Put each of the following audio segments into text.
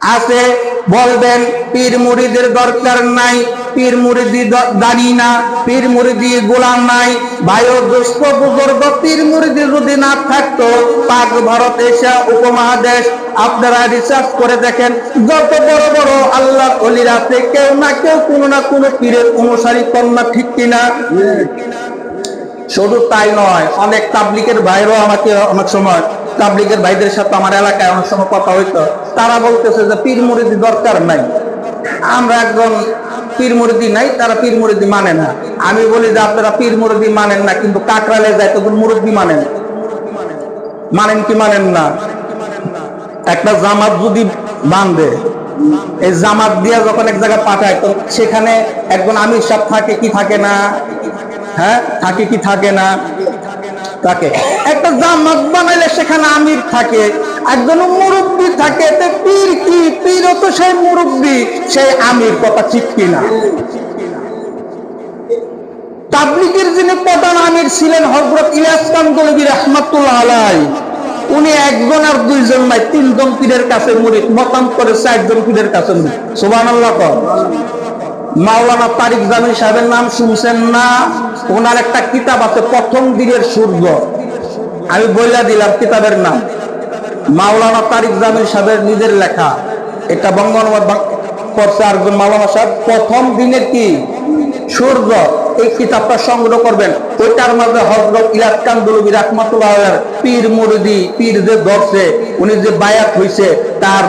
আছে, বলবেন, পীর মুরিদের দরকার নাই, পীর মুরিদি দ- দাঁড়ি না, পীর মুরিদি গোলাম নাই। ভাইও দুষ্প বুজুর্গ, পীর মুরিদি যদি না থাকতো, পাক ভারত এশিয়া উপমহাদেশ, আপনারা রিসার্চ করে দেখেন, যত বড় বড় আল্লাহ অলির কেউ না কেউ কোনো না কোনো পীরের অনুসারী কন্যা ঠিক কিনা? শুধু তাই নয়, অনেক তাবলিকের ভাইরাও আমাকে অনেক সময় তাবলিকের ভাইদের সাথে আমার এলাকায় অনেক সময় কথা হইতো। তারা বলতেছে যে পীর মুরিদি দরকার নাই। আমরা একজন পীর মুরিদি নাই, তারা পীর মুরিদি মানে না। আমি বলি যে আপনারা পীর মুরিদি মানেন না, কিন্তু কাকরালে যায় তখন মুরিদি মানেন। মানেন কি মানেন না? একটা জামাত যদি বাঁধে, এই জামাত দিয়ে যখন এক জায়গায় পাঠায়, তো সেখানে একজন আমির সাহেব থাকে কি থাকে না? হ্যাঁ থাকে কি থাকে না? থাকে। একটা জামাত বানাইলে সেখানে আমির থাকে। একজন মুরব্বী থাকে পীর কি? পীর তো সেই মুরব্বী, সেই আমির কথা ঠিক কিনা? তাবলিগের যিনি প্রধান আমির ছিলেন হজরত ইলিয়াস কান্দলবী রহমাতুল্লাহ আলাই উনি একজন আর দুইজন নাই, তিনজন পীরের কাছে মুড়ি মতাম করে চারজন পীরের কাছে আল্লাহ মাওলানা তারিক জামিল সাহেবের নাম শুনছেন না? ওনার একটা কিতাব আছে, প্রথম দিনের সূর্য। আমি বইলা দিলাম কিতাবের নাম। মাওলানা তারিক জামিল সাহেবের নিজের লেখা। এটা বঙ্গানুবাদ করছে আরেকজন মাওলানা সাহেব। প্রথম দিনের কি সূর্য এই কিতাবটা সংগ্রহ করবেন? ওইটার মাঝে হজরত ইলাস কান্দুলবী রাহমাতুল্লাহ পীর মুরদি, পীর যে ধরছে, উনি যে বায়াত হইছে, তার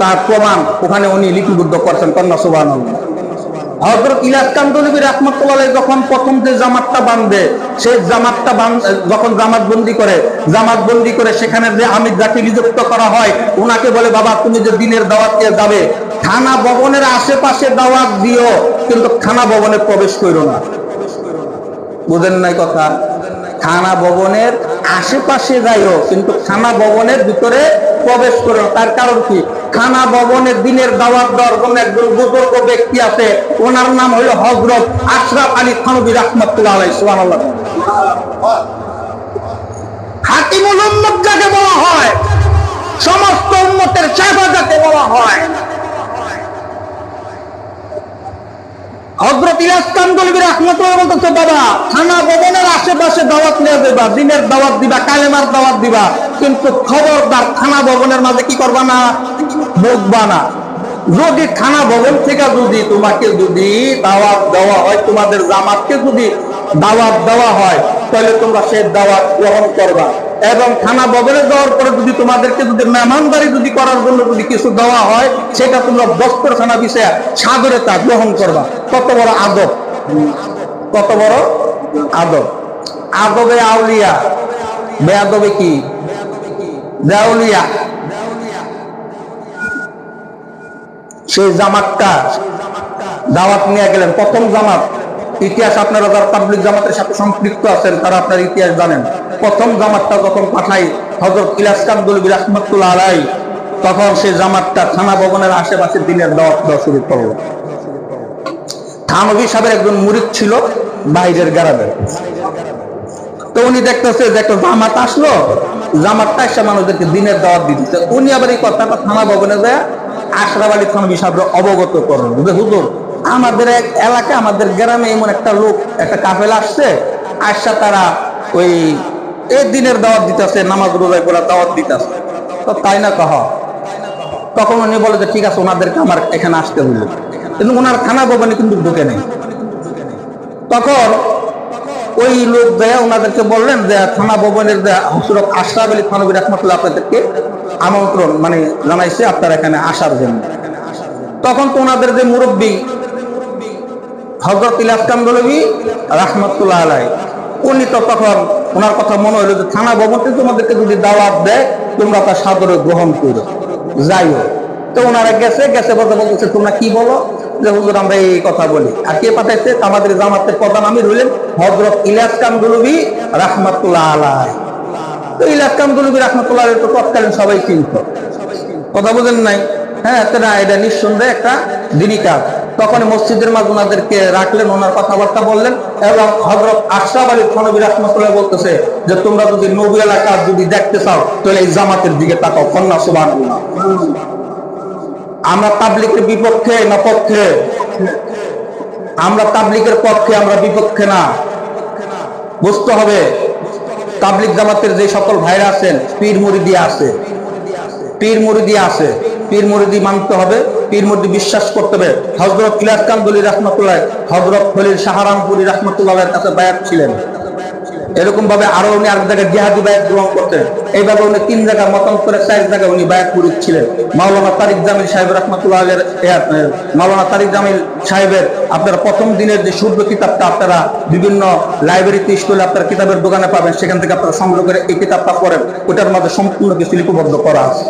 তার প্রমাণ ওখানে উনি লিপিবদ্ধ করছেন কন্যা সুবহানাল্লাহ। হজরত দাওয়াত আশেপাশে দাওয়াত দিও। কিন্তু থানা ভবনে প্রবেশ করো না। বুঝেন নাই কথা? থানা ভবনের আশেপাশে যাইও, কিন্তু থানা ভবনের ভিতরে প্রবেশ করো তার কারণ কি? থানা ভবনের দিনের দাওয়াত দেওয়ার জন্য একজন বুজুর্গ ব্যক্তি আছে। ওনার নাম হলো হজরত আশরাফ আলী হাকিমুল উম্মত যাকে বলা হয়, সমস্ত যাকে বলা হয়। হজরত ইলাস কান্দলবী রহমতুল্লাহ বলতেছে, বাবা ভবনের আশেপাশে দাওয়াত দেবা দিনের দাওয়াত দিবা, কালেমার দাওয়াত দিবা, কিন্তু খবরদার থানা ভবনের মাঝে কি করবা না? বকবা না যদি থানা ভবন থেকে যদি তোমাকে যদি দাওয়াত দেওয়া হয়, তোমাদের জামাতকে যদি দাওয়াত দেওয়া হয়, তাহলে তোমরা সেই দাওয়াত গ্রহণ করবা। এবং থানা ভবনে দেওয়ার পরে যদি তোমাদেরকে যদি মেহমানদারি যদি করার জন্য যদি কিছু দেওয়া হয়, সেটা তোমরা বস্ত্র থানা বিষয়ে সাদরে তা গ্রহণ করবা। কত বড় আদব? কত বড় আদব? আদবে আউলিয়া। বেআদবে কি? দেউলিয়া সেই জামাতটা দাওয়াত নিয়ে গেলেন। প্রথম জামাত, ইতিহাস আপনারা যারা পাবলিক জামাতের সাথে সম্পৃক্ত আছেন, তারা আপনার ইতিহাস জানেন। প্রথম জামাতটা যখন পাঠাই হজরত ইলাস কামদুল বিরাহমতুল্লাহ আলাই, তখন সেই জামাতটা থানা ভবনের আশেপাশে দিনের দাওয়াত দেওয়া শুরু করল। থানবী সাহেবের একজন মুরিদ ছিল বাইরের গ্রামের তো উনি দেখতেছে যে একটা জামাত আসলো, জামাতটা এসে মানুষদেরকে দিনের দাওয়াত দিতেছে। উনি আবার এই কথাটা থানা ভবনে যায় আশরাফ আলী থানবী সাহেব অবগত করলেন যে হুজুর? আমাদের এক এলাকা আমাদের গ্রামে এমন একটা লোক, একটা কাফেলা আসছে আসছে তারা ওই এই দিনের দাওয়াত দিতেছে, নামাজ রোজায় করে দাওয়াত দিতেছে। তো তাই না কহ? তখন উনি বলে যে, ঠিক আছে, ওনাদেরকে আমার এখানে আসতে হইল। কিন্তু ওনার থানা ভবনে কিন্তু ঢুকে নেই। তখন ওই লোক দেয়া ওনাদেরকে বললেন যে, থানা ভবনের যে হসরত আশরাফ আলী থানবী রহমতুল্লাহ আপনাদেরকে আমন্ত্রণ মানে জানাইছে আপনার এখানে আসার জন্য। তখন তো যে মুরব্বী হজরত ইলাসকাম রহমতুল্লাহ আলাই উনি তো তখন ওনার কথা মনে হলো যে থানা তোমাদেরকে যদি দাওয়াত দেয়, তোমরা তার সাদরে গ্রহণ করো। যাইও তো ওনারা গেছে গেছে বলতে বলতেছে, তোমরা কি বলো? যে, হুজুর, আমরা এই কথা বলি। আর কে পাঠাইছে? আমাদের জামাতের প্রধান আমির হইলেন হজরত ইলাস কামদুলবী রহমতুল্লাহ আলাই তো ইলাস কামদুলবী রহমতুল্লাহ তো তৎকালীন সবাই চিনত কথা বুঝেন নাই? হ্যাঁ এটা নিঃসন্দেহে একটা দিনই কাজ। তখন মসজিদের মাঝে ওনাদেরকে রাখলেন, ওনার কথাবার্তা বললেন এবং হজরত আশরাফ আলী রহমতুল্লাহ বলতেছে যে, তোমরা যদি নবী এলাকা যদি দেখতে চাও, তাহলে এই জামাতের দিকে তাকাও। কন্যা সুবান আমরা তাবলিকের বিপক্ষে না পক্ষে? আমরা তাবলিকের পক্ষে, আমরা বিপক্ষে না। বুঝতে হবে। তাবলিক জামাতের যে সকল ভাইরা আছেন, পীর মুরিদি আছে। পীর মুরিদি আছে। পীর মুরিদি মানতে হবে। পীর মুরিদি বিশ্বাস করতে হবে। হজরত ইলাস কান্দুলি রহমতুল্লাহ হজরত খলিল শাহরামপুরি রহমতুল্লাহের কাছে বায়াত ছিলেন। এরকম ভাবে আরও উনি আরেক জায়গায় জিহাদি বায়াত গ্রহণ করতেন। এইভাবে উনি তিন জায়গায় মতান্তরে চার জায়গায় উনি বায়াত পুরুষ ছিলেন মাওলানা তারিক জামিল সাহেব রহমতুল্লাহ মাওলানা তারিক জামিল সাহেবের আপনারা প্রথম দিনের যে সূর্য কিতাবটা আপনারা বিভিন্ন লাইব্রেরিতে, স্কুলে আপনার কিতাবের দোকানে পাবেন, সেখান থেকে আপনারা সংগ্রহ করে এই কিতাবটা পড়েন। ওটার মধ্যে সম্পূর্ণ কিছু লিপিবদ্ধ করা আছে।